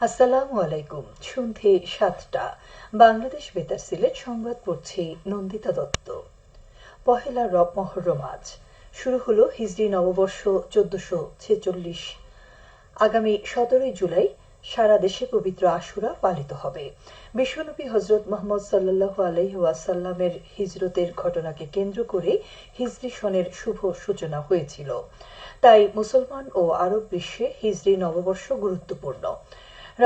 আসসালামু আলাইকুম। সন্ধে সাতটা। বাংলাদেশ বেতার সিলেট সংবাদ পড়ছি নন্দিতা দত্ত। পহেলা রব মহরম আজ। শুরু হলো নববর্ষ চোদ্দশো ছেচল্লিশ। আগামী সতেরোই জুলাই সারা দেশে পবিত্র আশুরা পালিত হবে। বিশ্বনবী হজরত মোহাম্মদ সাল্লাহ হিজরতের ঘটনাকে কেন্দ্র করে হিজরি সনের শুভ সূচনা হয়েছিল। তাই মুসলমান ও আরব বিশ্বে হিজরি নববর্ষ গুরুত্বপূর্ণ।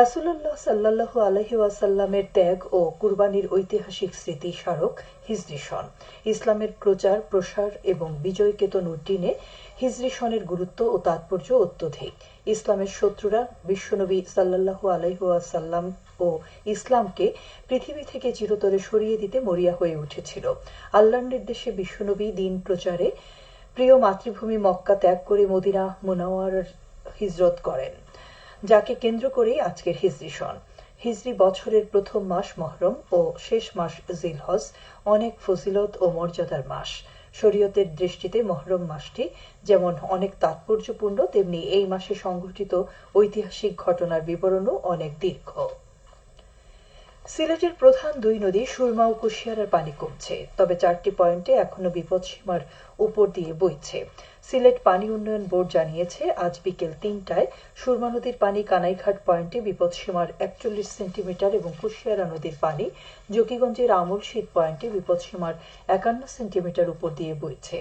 রাসুল্লাহ সাল্লাহ আলহি ওয়াসাল্লামের ত্যাগ ও কুরবানির ঐতিহাসিক স্মৃতি স্মারক হিজরি সন। ইসলামের প্রচার, প্রসার এবং বিজয় কেতন উদ্দিনে হিজরি সনের গুরুত্ব ও তাৎপর্য অত্যধিক। ইসলামের শত্রুরা বিশ্বনবী সাল্লাহু আলহাসাল্লাম ও ইসলামকে পৃথিবী থেকে চিরতরে সরিয়ে দিতে মরিয়া হয়ে উঠেছিল। আল্লাহর নির্দেশে বিশ্বনবী দিন প্রচারে প্রিয় মাতৃভূমি মক্কা ত্যাগ করে মদিনা মোনাওয়ার হিজরত করেন। যাকে কেন্দ্র করেই আজকের হিজরি সন হিজরি বছরের প্রথম মাস মহরম ও শেষ মাস জিলহজ অনেক ফজিলত ও মর্যাদার মাস। শরীয়তের দৃষ্টিতে মহরম মাসটি যেমন অনেক তাৎপর্যপূর্ণ, তেমনি এই মাসে সংঘটিত ঐতিহাসিক ঘটনার বিবরণও অনেক দীর্ঘ। সিলেটের প্রধান দুই নদী সুরমা ও কুশিয়ারার পানি কমছে, তবে চারটি পয়েন্টে এখনও বিপদসীমার উপর দিয়ে বইছে। সিলেট পানি উন্নয়ন বোর্ড জানিয়েছে, আজ বিকেল তিনটায় সুরমা নদীর পানি কানাইঘাট পয়েন্টে বিপদসীমার একচল্লিশ সেন্টিমিটার এবং কুশিয়ারা নদীর পানি জকিগঞ্জের আমল শীত পয়েন্টে বিপদসীমার একান্ন সেন্টিমিটার উপর দিয়ে বইছে।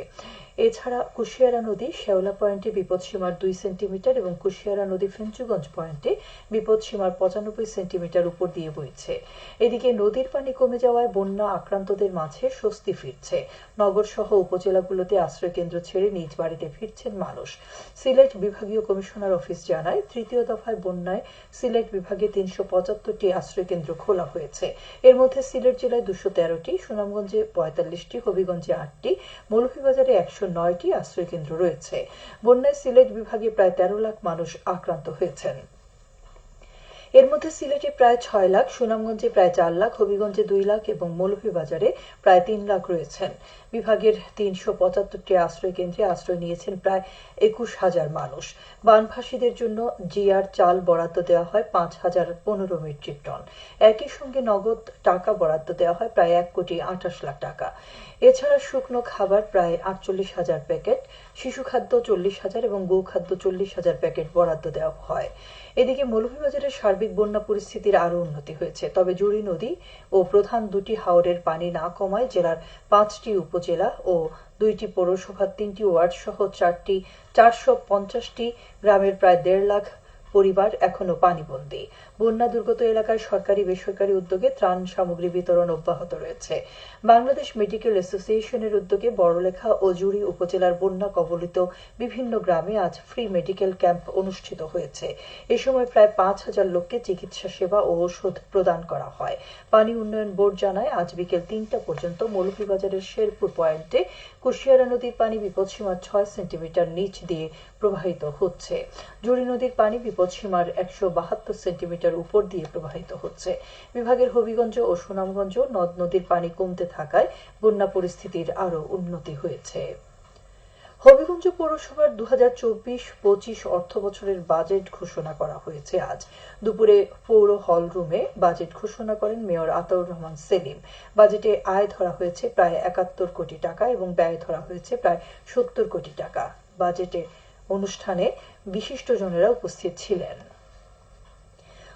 এছাড়া কুশিয়ারা নদী শেওলা পয়েন্টে বিপদসীমার দুই সেন্টিমিটার এবং কুশিয়ারা নদী ফেঞ্চুগঞ্জ পয়েন্টে বিপদসীমার পঁচানব্বই সেন্টিমিটার উপর দিয়ে বইছে। এদিকে নদীর পানি কমে যাওয়ায় বন্যা আক্রান্তদের মাঝে স্বস্তি ফিরছে। নগর সহ উপজেলাগুলোতে আশ্রয় কেন্দ্র ছেড়ে নিজ বাড়িতে ফিরছেন মানুষ। সিলেট বিভাগীয় কমিশনার অফিস জানায়, তৃতীয় দফায় বন্যায় সিলেট বিভাগে তিনশো পঁচাত্তরটি আশ্রয় কেন্দ্র খোলা হয়েছে। এর মধ্যে সিলেট জেলায় দুশো তেরোটি, সুনামগঞ্জে পঁয়তাল্লিশটি, হবিগঞ্জে আটটি, মৌলভীবাজারে একশো নয়টি আশ্রয়কেন্দ্র রয়েছে। বন্যায় সিলেট বিভাগে প্রায় তেরো লাখ মানুষ আক্রান্ত হয়েছেন। এর মধ্যে সিলেটে প্রায় ছয় লাখ, সুনামগঞ্জে প্রায় চার লাখ, হবিগঞ্জে দুই লাখ এবং মৌলভীবাজারে প্রায় তিন লাখ রয়েছেন। বিভাগের তিনশো পঁচাত্তরটি আশ্রয় কেন্দ্রে আশ্রয় নিয়েছেন প্রায় একুশ হাজার মানুষ। বানভাসীদের জন্য জিআর চাল বরাদ্দ দেওয়া হয় পাঁচ হাজার পনেরো মেট্রিক টন। একই সঙ্গে নগদ টাকা বরাদ্দ দেওয়া হয় প্রায় এক কোটি আঠাশ লাখ টাকা। এছাড়া শুকনো খাবার প্রায় আটচল্লিশ হাজার প্যাকেট, শিশু খাদ্য চল্লিশ হাজার এবং গো খাদ্য চল্লিশ হাজার প্যাকেট বরাদ্দ দেওয়া হয়। এদিকে মৌলভীবাজারের সার্বিক বন্যা পরিস্থিতির আরও উন্নতি হয়েছে। তবে জুড়ি নদী ও প্রধান দুটি হাওরের পানি না কমায় জেলার পাঁচটি উপজেলা ও দুইটি পৌরসভার তিনটি ওয়ার্ড সহ চারটি, চারশো পঞ্চাশটি গ্রামের প্রায় দেড় লাখ পরিবার এখনও পানিবন্দী। বন্যা দুর্গত এলাকায় সরকারি বেসরকারি উদ্যোগে ত্রাণ সামগ্রী বিতরণ অব্যাহত রয়েছে। বাংলাদেশ মেডিকেল অ্যাসোসিয়েশনের উদ্যোগে বড়লেখা ও জুড়ি উপজেলার বন্যা কবলিত বিভিন্ন গ্রামে আজ ফ্রি মেডিকেল ক্যাম্প অনুষ্ঠিত হয়েছে। এ সময় প্রায় পাঁচ হাজার লোককে চিকিৎসা সেবা ও ওষুধ প্রদান করা হয়। পানি উন্নয়ন বোর্ড জানায়, আজ বিকেল তিনটা পর্যন্ত মৌলভীবাজারের শেরপুর পয়েন্টে কুশিয়ারা নদীর পানি বিপদসীমার ছয় সেন্টিমিটার নিচ দিয়ে প্রবাহিত হচ্ছে। জুড়ি নদীর পানি বিপদসীমার একশো বাহাত্তর সেন্টিমিটার উপর দিয়ে প্রবাহিত হচ্ছে। বিভাগের হবিগঞ্জ ও সুনামগঞ্জ নদ নদীর পানি কমতে থাকায় বন্যা পরিস্থিতির আরও উন্নতি হয়েছে। হবিগঞ্জ পৌরসভার দু হাজার চব্বিশ পঁচিশ অর্থ বছরের বাজেট ঘোষণা করা হয়েছে আজ। দুপুরে পৌর হল রুমে বাজেট ঘোষণা করেন মেয়র আতাউর রহমান সেলিম। বাজেটে আয় ধরা হয়েছে প্রায় একাত্তর কোটি টাকা এবং ব্যয় ধরা হয়েছে প্রায় সত্তর কোটি টাকা। বাজেটে অনুষ্ঠানে বিশিষ্টজনেরা উপস্থিত ছিলেন।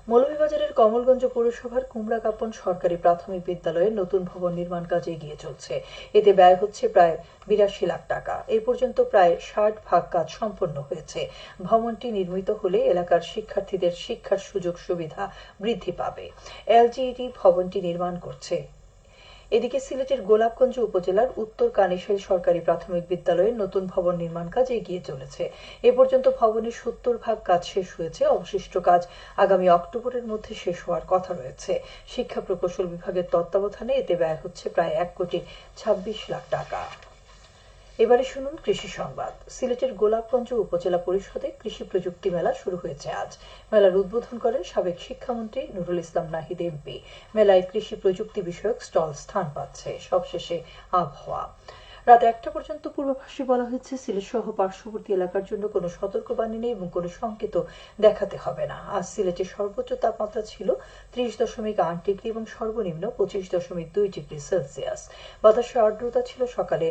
মৌলভীবাজারের কমলগঞ্জ পৌরসভার কুমড়াকাপন সরকারি প্রাথমিক বিদ্যালয়ের নতুন ভবন নির্মাণ কাজ এগিয়ে চলছে। এতে ব্যয় হচ্ছে প্রায় বিরাশি লাখ টাকা। এ পর্যন্ত প্রায় ষাট ভাগ কাজ সম্পন্ন হয়েছে। ভবনটি নির্মিত হলে এলাকার শিক্ষার্থীদের শিক্ষার সুযোগ সুবিধা বৃদ্ধি পাবে। এলজিইডি ভবনটি নির্মাণ করছে এদিকে সিলেটের গোলাপগঞ্জ উপজেলার উত্তর কানিশাইল সরকারি প্রাথমিক বিদ্যালয়ে নতুন ভবন নির্মাণ কাজ এগিয়ে চলেছে। এ পর্যন্ত ভবনের সত্তর ভাগ কাজ শেষ হয়েছে, অবশিষ্ট কাজ আগামী অক্টোবরের মধ্যে শেষ হওয়ার কথা রয়েছে। শিক্ষা প্রকৌশল বিভাগের তত্ত্বাবধানে এতে ব্যয় হচ্ছে প্রায় এক কোটি ছাব্বিশ লাখ টাকা। এবারে শুনুন কৃষি সংবাদ। সিলেটের গোলাপগঞ্জ উপজেলা পরিষদে কৃষি প্রযুক্তি মেলা শুরু হয়েছে আজ। মেলার উদ্বোধন করেন সাবেক শিক্ষামন্ত্রী নুরুল ইসলাম নাহিদ এমপি। মেলায় কৃষি প্রযুক্তি বিষয়ক স্টল স্থান পাচ্ছে। সবশেষে আবহাওয়া। রাত একটা পর্যন্ত পূর্বাভাসে বলা হয়েছে, সিলেট সহ পার্শ্ববর্তী এলাকার জন্য কোনো সতর্কবাণী নেই এবং কোনো সংকেত দেখাতে হবে না। আজ সিলেটের সর্বোচ্চ তাপমাত্রা ছিল ত্রিশ দশমিক আট ডিগ্রি এবং সর্বনিম্ন পঁচিশ দশমিক দুই ডিগ্রি সেলসিয়াস। বাতাসের আর্দ্রতা ছিল সকালে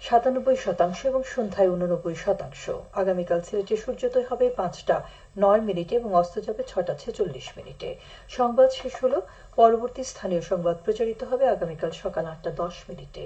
সাতানব্বই শতাংশ এবং সন্ধ্যায় উননব্বই শতাংশ। আগামীকাল সিলেটে সূর্যোদয় হবে পাঁচটা নয় মিনিটে এবং অস্ত যাবে ছটা ছেচল্লিশ মিনিটে। সংবাদ শেষ হলো। পরবর্তী স্থানীয় সংবাদ প্রচারিত হবে আগামীকাল সকাল আটটা দশ মিনিটে।